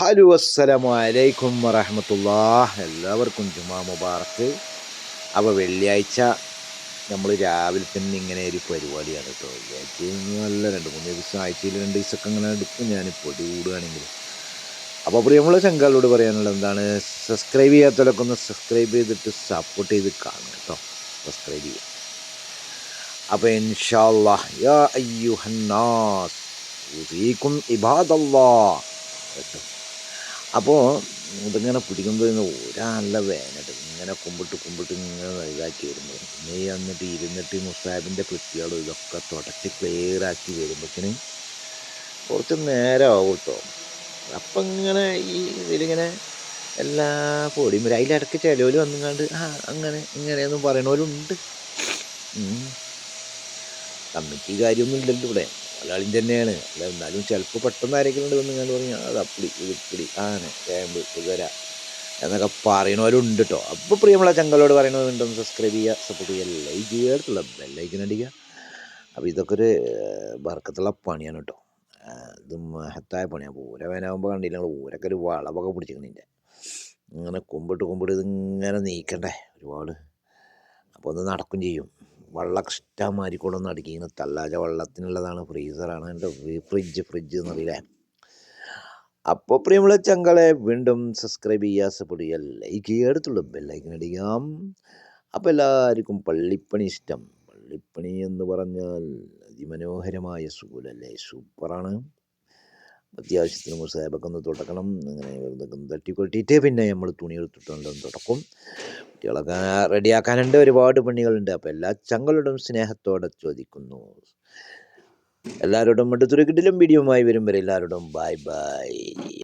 Hello അസ്സലാമു അലൈക്കും വറഹമത്തുള്ള എല്ലാവർക്കും ജുമാ മുബാറക്ക്. അപ്പോൾ വെള്ളിയാഴ്ച നമ്മൾ രാവിലെ തന്നെ ഇങ്ങനെ ഒരു പരിപാടിയാണ് കേട്ടോ. വെള്ളിയാഴ്ച നല്ല രണ്ട് മൂന്ന് ദിവസം ആഴ്ചയിൽ രണ്ട് ദിവസമൊക്കെ ഇങ്ങനെ എടുക്കും. ഞാൻ പൊടി കൂടുകയാണെങ്കിൽ. അപ്പോൾ പ്രിയമുള്ള ശങ്കാളോട് പറയാനുള്ളത് എന്താണ്? സബ്സ്ക്രൈബ് ചെയ്യാത്തവരൊക്കെ ഒന്ന് സബ്സ്ക്രൈബ് ചെയ്തിട്ട് സപ്പോർട്ട് ചെയ്ത് കാണുക കേട്ടോ. സബ്സ്ക്രൈബ് ചെയ്യുക അപ്പോൾ ഇൻഷാല്ലാ യാ അയ്യുഹന്നാസ് ഇബാദല്ലാ. കേട്ടോ അപ്പോൾ ഇതിങ്ങനെ പിടിക്കുമ്പോൾ ഒരാളല്ല വേനട്ട് ഇങ്ങനെ കുമ്പിട്ട് കുമ്പിട്ട് ഇങ്ങനെ ഇതാക്കി വരുമ്പോൾ നീ എന്നിട്ട് ഇരുന്നിട്ട് മുസാബിന്റെ പെട്ടികളും ഇതൊക്കെ തുടച്ച് ക്ലിയറാക്കി വരുമ്പോഴത്തേന് കുറച്ച് നേരമാവും കേട്ടോ അപ്പം ഇങ്ങനെ ഈ ഇതിലിങ്ങനെ എല്ലാ പൊടിയും വരും. അതിലിടക്ക് ചിലവർ വന്നുകൊണ്ട് ആ അങ്ങനെ ഇങ്ങനെയൊന്നും പറയണവരുണ്ട്. കമ്മിറ്റി കാര്യമൊന്നും ഇല്ലല്ലോ ഇവിടെ. മലയാളിയും തന്നെയാണ് അല്ല എന്നാലും ചിലപ്പോൾ പെട്ടെന്ന് ആരെങ്കിലും വന്ന് കണ്ട് പറഞ്ഞാൽ അത് അപ്പിടി ഇത് ഇപ്പിടി ആന ചേമ്പ് കുതിര എന്നൊക്കെ പറയണവരുണ്ട് കേട്ടോ അപ്പോൾ പ്രിയമുള്ള ചങ്കളോട് പറയണതുണ്ടെന്ന് സബ്സ്ക്രൈബ് ചെയ്യുക സപ്പോർട്ട് ചെയ്യുക ലൈക്ക് ചെയ്യുക അടുത്തുള്ള ബെല്ലൈക്കൻ അടിക്കുക. അപ്പോൾ ഇതൊക്കെ ഒരു ബർക്കത്തുള്ള പണിയാണ് കേട്ടോ ഇത് മഹത്തായ പണിയാണ് പൂര വേനാകുമ്പോൾ കണ്ടില്ല ഊരൊക്കെ ഒരു വളവൊക്കെ പിടിച്ചിരിക്കണിന്റെ ഇങ്ങനെ കുമ്പിട്ട് കുമ്പിട്ട് ഇതിങ്ങനെ നീക്കണ്ടേ ഒരുപാട്. അപ്പോൾ ഒന്ന് നടക്കും ചെയ്യും. വെള്ളമൊക്കെ ഇഷ്ടമാതിരി കൂടെ ഒന്ന് അടിക്കുന്ന തല്ലാജ വെള്ളത്തിനുള്ളതാണ് ഫ്രീസറാണ് എന്റെ ഫ്രിഡ്ജ് ഫ്രിഡ്ജ് എന്നറിയില്ലേ? അപ്പോൾ പ്രിയമുള്ള ചങ്കളെ വീണ്ടും സബ്സ്ക്രൈബ് ചെയ്യുക സപ്പോർട്ട് ചെയ്യുക ലൈക്ക് ചെയ്യുക അടുത്തുള്ള ബെല്ലൈക്കൻ അടിക്കാം. അപ്പോൾ എല്ലാവർക്കും പള്ളിപ്പണി ഇഷ്ടം. പള്ളിപ്പണി എന്ന് പറഞ്ഞാൽ അതിമനോഹരമായ സുഖലല്ലേ സൂപ്പറാണ് അത്യാവശ്യത്തിന് മുസാബൊക്കെ ഒന്ന് തുടക്കണം. അങ്ങനെ വെറുതെ തട്ടിക്കൊട്ടിയിട്ട് പിന്നെ നമ്മൾ തുണി എടുത്തിട്ടുണ്ട് തുടക്കും. കുട്ടികളൊക്കെ റെഡിയാക്കാനുണ്ട്. ഒരുപാട് പണികളുണ്ട്. അപ്പോൾ എല്ലാ ചങ്ങളോടും സ്നേഹത്തോടെ ചോദിക്കുന്നു. എല്ലാവരോടും അടുത്തൊരു തുറക്കിട്ടിലും വീഡിയോമായി വരും വരെ എല്ലാവരോടും ബൈ ബൈ